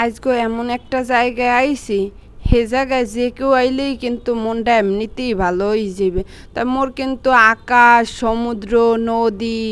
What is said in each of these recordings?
আজকে এমন একটা জায়গায় আইছি হে জায়গায় যে কেউ আইলেই কিন্তু মনটা এমনিতেই ভালো হয়ে যাবে তা মোর কিন্তু আকাশ, সমুদ্র, নদী,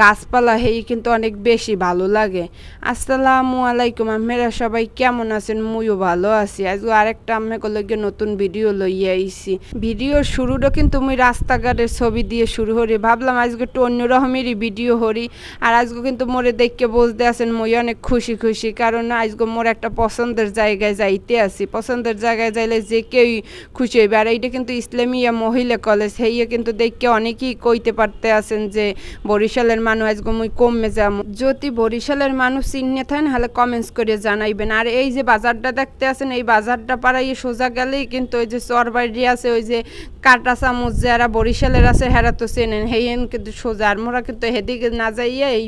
গাছপালা হেই কিন্তু অনেক বেশি ভালো লাগে। আসসালামু আলাইকুম আমেরা সবাই কেমন আছেন? মুইও ভালো আছি। আজকে আরেকটা আমি লগে নতুন ভিডিও লইয়া আইছি। ভিডিওর শুরুটা কিন্তু মুই রাস্তাঘাটের ছবি দিয়ে শুরু করি। ভাবলাম আজকে একটু অন্য অন্যরকমেরই ভিডিও করি। আর আজকে কিন্তু মোরে দেখকে বলতে আছেন, মই অনেক খুশি খুশি। কারণ আজকে মোর একটা পছন্দের জায়গায় যাইতে আছি। পছন্দের জায়গায় যাইলে যে কেউই খুশি হইবে। আর এইটা কিন্তু ইসলামিয়া মহিলা কলেজ, হেইয়ে কিন্তু দেখে অনেকেই কইতে পারতে আছেন যে, বরিশালের মানুষ আজকে মুই কমে যাম যদি বরিশালের মানুষ চিনে থাকেন হলে কমেন্টস করে জানাইবেন। আর এই যে বাজারটা দেখতে আছেন, এই বাজারটা পাড়াইয়ে সোজা গেলেই কিন্তু ওই যে চরবাড়ি আছে, ওই যে কাটা চামচ যারা বরিশালের আছে, হেরা তো চেনেন। হেন কিন্তু সোজা। আর মোরা কিন্তু হেদিকে না যাইয়ে এই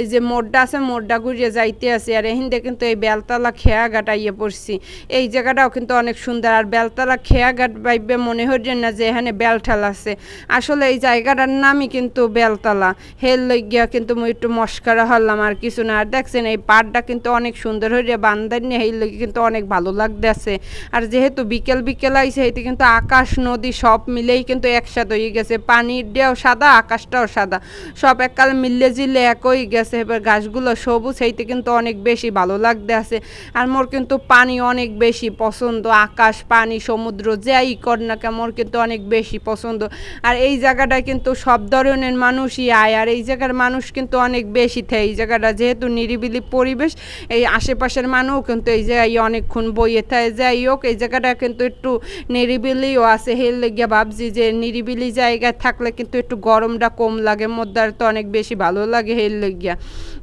এই যে মোড্ডা আছে, মোড্ডা ঘুরিয়ে যাইতে আছে। আর এহিন্দে কিন্তু এই বেলতলা খেয়া গাটাইয়ে পড়ছি। এই জায়গাটাও কিন্তু অনেক সুন্দর। আর বেলতলা খেয়াঘাট বাইবে মনে হচ্ছে না যে এখানে বেলঠাল আছে। আসলে এই জায়গাটার নামই কিন্তু বেলতলা। হেল লইগিয়া কিন্তু মুই একটু মস্কারা হলাম, আর কিছু না। আর দেখছেন, এই পাড়টা কিন্তু অনেক সুন্দর হয়ে বান্দার নিয়ে হেল লইগে কিন্তু অনেক ভালো লাগতেছে। আর যেহেতু বিকেল বিকেল আইসে এতে কিন্তু আকাশ, নদী সব মিলেই কিন্তু একসাথে হয়ে গেছে। পানিটাও সাদা, আকাশটাও সাদা। সব এককাল মিললে জিলে একই গেছে। এবার গাছগুলো সবুজ সেইতে কিন্তু অনেক বেশি ভালো লাগতে আছে আর মোর কিন্তু পানি অনেক বেশি পছন্দ। আকাশ, পানি, সমুদ্র, যাই কর না কেন মোর কিন্তু অনেক বেশি পছন্দ। আর এই জায়গাটায় কিন্তু সব ধরনের মানুষই আয়, আর এই জায়গার মানুষ কিন্তু অনেক বেশি থাকে এই জায়গাটা যেহেতু নিরিবিলি পরিবেশ, এই আশেপাশের মানুষ কিন্তু এই জায়গায় অনেকক্ষণ বইয়ে থাকে যাই হোক, এই জায়গাটা কিন্তু একটু নিরিবিলিও আছে। হেল লেগে ভাবছি যে নিরিবিলি জায়গায় থাকলে কিন্তু একটু গরমটা কম লাগে, মধ্যে তো অনেক বেশি ভালো লাগে হেল লেগিয়া।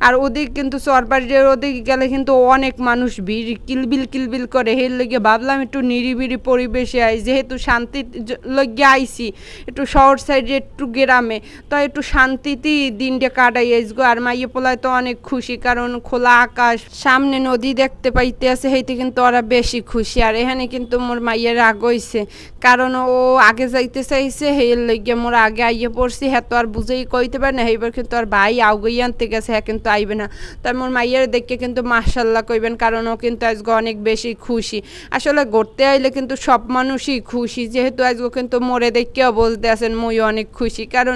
আর ওদিক কিন্তু সরবারির ওদিক গেলে কিন্তু অনেক মানুষ ভিড়, কিলবিল কিলবিল করে। হেল লেগে ভাবলাম একটু নিরিবিলি পরিবেশে আই, যেহেতু শান্তি লগে আইছি, একটু শহর সাইডে একটু গ্রামে, তো একটু শান্তিতেই দিনটা কাটাই আইসগো। আর মাইয়ে পোলায় তো অনেক খুশি, কারণ খোলা আকাশ, সামনে নদী দেখতে পাইতে আছে সেইতে কিন্তু ওরা বেশি খুশি। আর এখানে কিন্তু মোর মাইয়ের রাগ হইছে, কারণ ও আগে যাইতে চাইছে সেই লইগে মোর আগে আইয়ে পড়ছি হ্যাঁ তো আর বুঝেই কইতে পারে না এইবার কিন্তু আর ভাই আউগই আনতে গেছে হ্যাঁ কিন্তু আইবে না। তাই মোর মাইয়ের দেখে কিন্তু মার্শাল্লাহ কইবেন, কারণ ও কিন্তু আজকে অনেক বেশি খুশি। আসলে ঘুরতে আইলে কিন্তু সব মানুষই খুশি। যেহেতু আজকে কিন্তু মোরে দেখেও বলতে আছেন মই অনেক খুশি। কারণ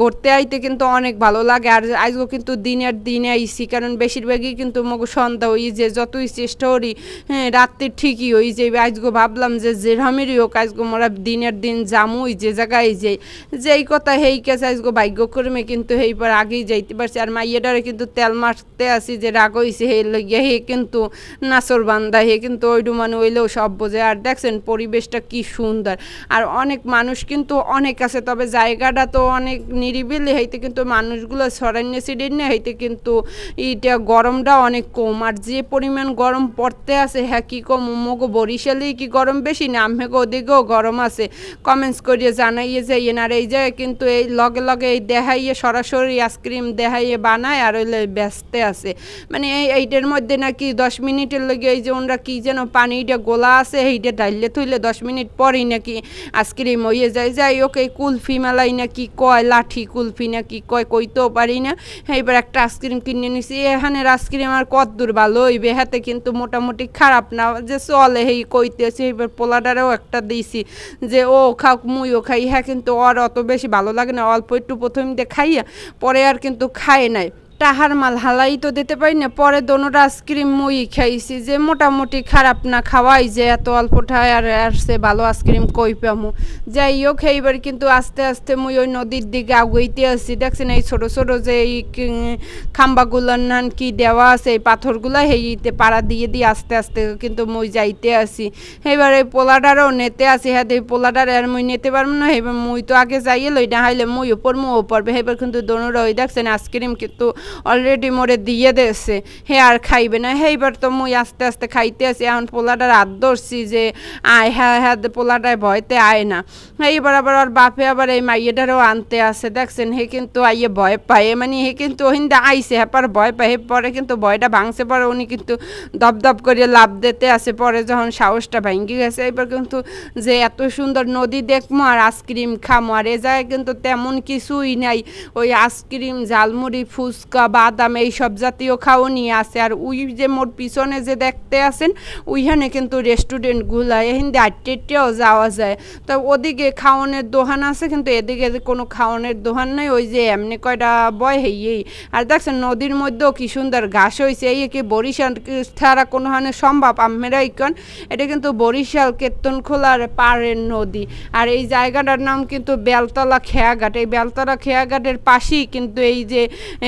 ঘুরতে আইতে কিন্তু অনেক ভালো লাগে। আর আজকে কিন্তু দিনের দিনে আইছি কারণ বেশিরভাগই কিন্তু মগু সন্ধ্যা হই যে যতই চেষ্টা করি হ্যাঁ রাত্রি ঠিকই হই যে আজকে ভাবলাম যে যেরমেরই হোক আজকে মোরা দিনের দিন জামুই যে জায়গায় যাই যেই কথা হেই কেছে আজকে ভাগ্যক্রমে কিন্তু হেই পর আগেই যাইতে পারছি। আর মাইয়াটারে কিন্তু তেল মারতে আসি যে রাগ হইছে হে লইয়া হে কিন্তু নাচর বান্দা, হে কিন্তু ওইটু মানে হইলেও সব বোঝে। আর দেখছেন পরিবেশটা কি সুন্দর। আর অনেক মানুষ কিন্তু অনেক আছে, তবে জায়গাটা তো অনেক নিরিবিলি। হইতে কিন্তু মানুষগুলো সরান্য সিডিনে হইতে কিন্তু এইটা গরমটা অনেক কম। আর যে পরিমাণ গরম পড়তে আছে হ্যাঁ কি কম? মগো বরিশালেই কি গরম বেশি না আমেগো ওদিকেও গরম আছে? কমেন্টস করিয়ে জানাইয়ে যাইয়ে আর এই জায়গায় কিন্তু এই লগে লগে এই দেখাইয়ে সরাসরি আইসক্রিম দেখাইয়ে বানায় আর ওইলে ব্যস্তে আছে। মানে এই এইটার মধ্যে নাকি দশ মিনিটের লেগে এই যে ওনারা কি যেন পানিটা গোলা আছে এইটা ডাইলে থইলে দশ মিনিট পরেই নাকি আইসক্রিম হইয়ে যায়। যাই ওকে কুলফি মেলাই না কি কয় লাঠি কুলফি না কি কয় কইতেও পারি না। এইবার একটা আইসক্রিম কিনে নিছি। এখানের আইসক্রিম আর কত দূর ভালো হইবে, হাতে কিন্তু মোটামুটি খারাপ না। যে চলে, হেই কইতেছে এইবার পোলাডারেও একটা দিয়েছি যে, ও খাও মুইও খাই। হ্যাঁ কিন্তু ওর অত বেশি ভালো লাগে না। অল্প একটু প্রথম দিয়ে খাইয়া, পরে আর কিন্তু খায় নাই। টাহার মাল হালাই তো দিতে পারি না। পরে দোনোটা আইসক্রিম মুই খাইছি যে মোটামুটি খারাপ না খাওয়াই যে এত অল্প অল্পটায় আর আসছে ভালো আইসক্রিম কই পামু। যাই হোক এইবার কিন্তু আস্তে আস্তে মুই ওই নদীর দিকে আগুইতে আসছি দেখছেন এই ছোট ছোট যে এই খাম্বাগুলোর নান কি দেওয়া আছে, এই পাথরগুলো সেইতে পাড়া দিয়ে দিয়ে আস্তে আস্তে কিন্তু মুই যাইতে আসি এবার এই পোলাডারও নেতে আসি হ্যাঁ এই পোলাডার আর মুই নিতে পারব না। এবার মুই তো আগে যাইয়ে লই, না হাইলে মুই ওপর মুও পড়বে এবার কিন্তু দোনোরা ওই দেখছেন, আইসক্রিম কিন্তু অলরেডি মোরে দিয়ে দেছে হে আর খাইবে না। হে এবার তো মুই আস্তে আস্তে খাইতে আসি। এখন পোলাটার হাত ধরছি যে, আয় হ্যাঁ হ্যাঁ পোলাটায় ভয়তে আয় না। এইবার আবার ওর বাপে আবার এই মাইয়েটারও আনতে আসে। দেখছেন, হে কিন্তু আইয়ে ভয় পায়। মানে হে কিন্তু ওহিন্দা আইসে হ্যাঁ পর ভয় পায়। হে, পরে কিন্তু ভয়টা ভাঙছে। পরে উনি কিন্তু দপদপ করে লাভ দিতে আসে। পরে যখন সাহসটা ভাঙ্গি গেছে এবার কিন্তু যে এত সুন্দর নদী দেখমো আর আইসক্রিম খামো। আর এ জায়গায় কিন্তু তেমন কিছুই নাই। ওই আইসক্রিম ঝালমুড়ি, ফুচকা বাদাম এই সব জাতীয় খাওয়ানি আছে আর উই যে মোর পিছনে যে দেখতে আছেন, ওইখানে কিন্তু রেস্টুরেন্টগুলো হিন্দি আটটেও যাওয়া যায়। তো ওদিকে খাওয়ানোর দোকান আছে, কিন্তু এদিকে কোনো খাওয়ানোর দোকান নাই, ওই যে এমনি কয়টা বয় হেই আর দেখছেন নদীর মধ্যেও কি সুন্দর ঘাস হয়েছে এই কি বরিশাল ছাড়া কোনো হানে সম্ভব? আমরা ইকন, এটা কিন্তু বরিশাল কেতন খোলার পাড়ের নদী। আর এই জায়গাটার নাম কিন্তু বেলতলা খেয়াঘাট। এই বেলতলা খেয়াঘাটের পাশেই কিন্তু এই যে,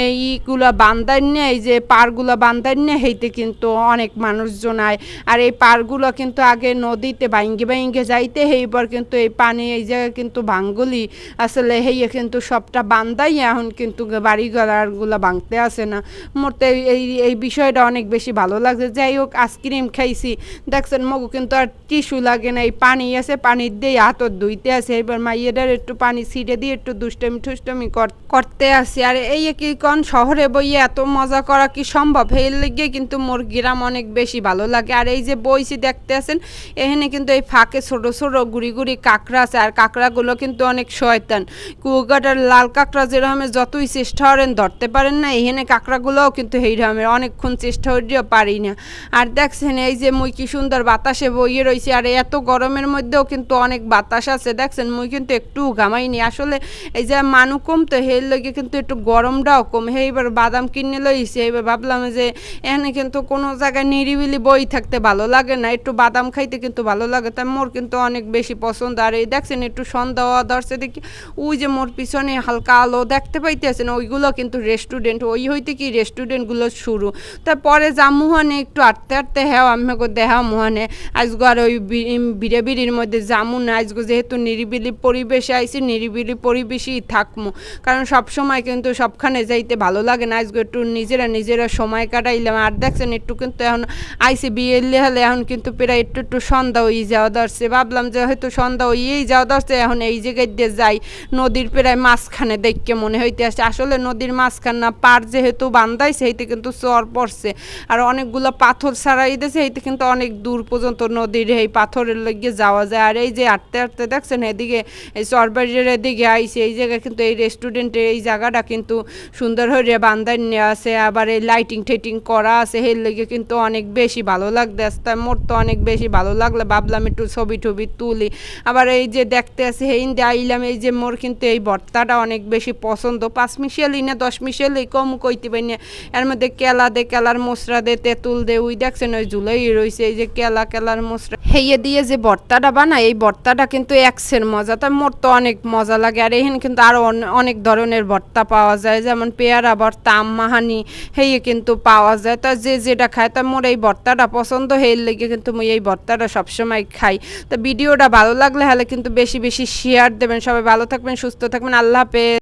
এই ইগুলা বান্দার নিয়ে, এই যে পাড়গুলা বান্দার নিয়ে হেইতে কিন্তু অনেক মানুষজন আয়। আর এই পাড়গুলো কিন্তু আগে নদীতে বাইঙ্গে বাইঙ্গে যাইতে, হেইবার কিন্তু এই পানি, এই জায়গায় কিন্তু ভাঙ্গুলি। আসলে হেইয়ে কিন্তু সবটা বান্দাই এখন কিন্তু বাড়ি ঘরগুলো ভাঙতে আসে না। মোরতে এই এই বিষয়টা অনেক বেশি ভালো লাগছে। যাই হোক আইসক্রিম খাইছি। দেখছেন, মগু কিন্তু আর টিস্যু লাগে না। এই পানি আছে পানির দিয়ে হাতত ধুইতে আছে এবার মাইয়েদের একটু পানি ছিটে দিয়ে একটু দুষ্টমি ঠুষ্টমি কর- করতে আসি। আর এই কি কন শহরে বইয়ে এত মজা করা কি সম্ভব? এই লেগে কিন্তু মোর গ্রাম অনেক বেশি ভালো লাগে। আর এই যে বইছি দেখতে আছেন এখানে কিন্তু এই ফাঁকে ছোট ছোট গুড়ি গুড়ি কাঁকড়া আছে। আর কাঁকড়াগুলো কিন্তু অনেক শয়তান। কুয়াকাটার লাল কাঁকড়া যেরকমের যতই চেষ্টা করেন, ধরতে পারেন না। এখানে কাঁকড়াগুলোও কিন্তু এই রকমের অনেকক্ষণ চেষ্টা করেও পারি না। আর দেখছেন, এই যে মুই কি সুন্দর বাতাসে বইয়ে রয়েছে আর এত গরমের মধ্যেও কিন্তু অনেক বাতাস আছে। দেখছেন, মুই কিন্তু একটু ঘামাইনি। আসলে এই যে মানু কম, তো হের লগে কিন্তু একটু গরমটাও কম। হে এবার বাদাম কিনে লইছে, এবার ভাবলাম যে এখানে কিন্তু কোনো জায়গায় নিরিবিলি বই থাকতে ভালো লাগে না। একটু বাদাম খাইতে কিন্তু ভালো লাগে, তাই মোর কিন্তু অনেক বেশি পছন্দ। আর এই দেখছেন, একটু সন্ধ্যা ধরছে, দেখি ওই যে মোর পিছনে হালকা আলো দেখতে পাইতেছেন, ওইগুলো কিন্তু রেস্টুরেন্ট ওই হইতে কি রেস্টুরেন্টগুলো শুরু। তারপরে জামুহানে একটু আটতে আটতে হ্যাঁ আমি দেহা মুহানে আজগো আর ওই বিড়ে বিড়ির মধ্যে জামু না, আজগো যেহেতু নিরিবিলি পরিবেশে আইছি, নিরিবিলি পরিবেশেই থাকমু। কারণ সব সময় কিন্তু সবখানে যাইতে ভালো লাগে না আজগো একটু নিজেরা নিজেরা সময় কাটাইলাম। আর দেখছেন একটু কিন্তু এখন আইসি বিয়ে হলে এখন কিন্তু প্রায় একটু একটু সন্ধ্যা হয়ে যাওয়া ধরছে। ভাবলাম যে হয়তো সন্ধ্যা হইয়েই যাওয়া ধরছে, এখন এই জায়গায় দিয়ে যাই। নদীর প্রায় মাঝখানে দেখকে মনে হইতে আসছে আসলে নদীর মাঝখান না, পার যেহেতু বান্ধাই সেইতে কিন্তু চর পড়ছে। আর অনেকগুলো পাথর ছাড়াই দিয়েছে এইতে কিন্তু অনেক দূর পর্যন্ত নদীর এই পাথরের লেগে যাওয়া যায়। আর এই যে হাঁটতে হাঁটতে দেখছেন এদিকে, এই চরবাড়ির এদিকে আইছে এই জায়গায় কিন্তু এই রেস্টুরেন্টের এই জায়গাটা কিন্তু সুন্দর হয়ে বান্ধার নেওয়া আছে আবার এই লাইটিং টাইটিং করা আছে এর লেগে কিন্তু অনেক বেশি ভালো লাগতে আসতে মোর তো অনেক বেশি ভালো লাগলে, ভাবলাম একটু ছবি টবি তুলি। আবার এই যে দেখতে আছে হিন্দি আইলাম, এই যে মোর কিন্তু এই ভর্তাটা অনেক বেশি পছন্দ, পাঁচ মিশালি না দশ মিশালি, কম কইতে পারি না। এর মধ্যে কেলা দে, কেলার মশরা দে, তেঁতুল দে, ওই দেখছেন, ওই ঝুলাই রয়েছে এই যে কেলা, কেলার মশরা হেয়ে দিয়ে যে ভর্তাটা বানায় এই ভর্তাটা কিন্তু একসের মজা তাই মোর তো অনেক মজা লাগে, আর এখানে কিন্তু আরও অনেক ধরনের ভর্তা পাওয়া যায়, যেমন পেয়ারা ভর্তা মাহানি, হেয়ে কিন্তু পাওয়া যায়। তা যে যেটা খায়, তা মোর এই ভর্তাটা পছন্দ হের লেগে কিন্তু মুই এই ভর্তাটা সবসময় খাই। তা ভিডিওটা ভালো লাগলে হলে কিন্তু বেশি বেশি শেয়ার দেবেন। সবাই ভালো থাকবেন, সুস্থ থাকবেন। আল্লাহ হাফেজ।